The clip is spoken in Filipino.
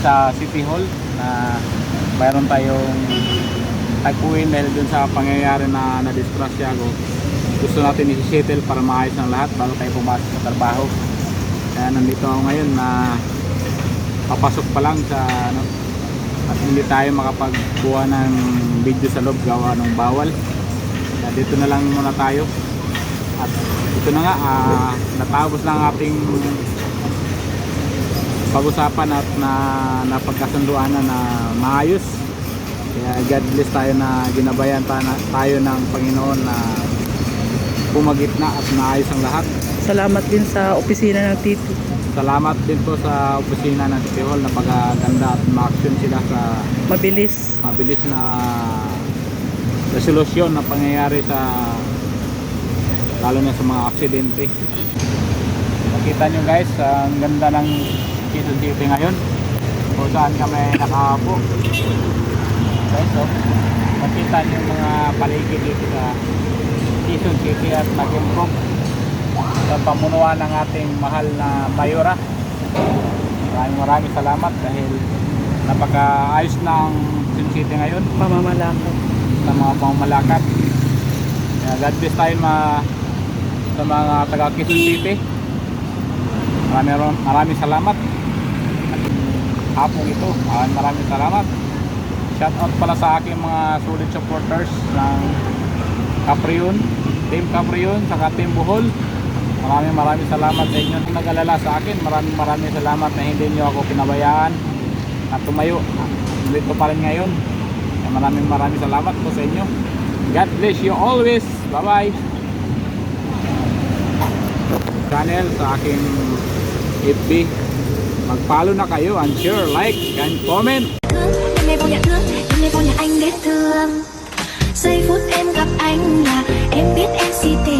sa City Hall na mayroon tayong tagpuin dahil dun sa pangyayari na na-disgrasya ko. Gusto natin isi-settle para maayos ang lahat bago tayo pumasok sa trabaho. Kaya nandito ako ngayon na papasok pa lang sa ano, at hindi tayo makapagbuha ng video sa loob gawa ng bawal. Kaya dito na lang muna tayo. At ito na nga, ah, natapos na ang ating pag-usapan at na napagkasunduan na, na maayos. Kaya God bless tayo na ginabayan ta, na, tayo ng Panginoon na pumagitna at naayos ang lahat. Salamat din sa opisina ng Tito. Salamat din po sa opisina ng City Hall na pagaganda at ma-action sila sa Mabilis. mabilis na resolusyon na pangyayari sa lalo na sa mga aksidente. Makita nyo guys, ang ganda ng Quezon City ngayon. Kung saan kami nakaapo. Guys, so, makita nyo yung mga paligid dito sa Quezon City at nag-improve sa pamunuan ng ating mahal na Mayora. Maraming maraming salamat dahil napaka-ayos na ang Quezon City ngayon Pamamalakad. sa mga pamamalakad. God bless tayo ma, sa mga taga Quezon City. Maraming, maraming salamat. Hapong ito, maraming, maraming salamat. Shout out pala sa aking mga solid supporters ng Caprion, Team Caprion, saka Team Bohol. Maraming maraming salamat sa inyo na nag-alala sa akin. Maraming maraming salamat na hindi nyo ako pinabayaan at tumayo. Dito pa rin ngayon. Maraming maraming salamat po sa inyo. God bless you always. Bye-bye. Channel sa aking FB. Mag-follow na kayo and share, like, and comment. Em nghe vô nhà thương, nhà anh biết thương Giây phút em gặp anh là em biết em si tình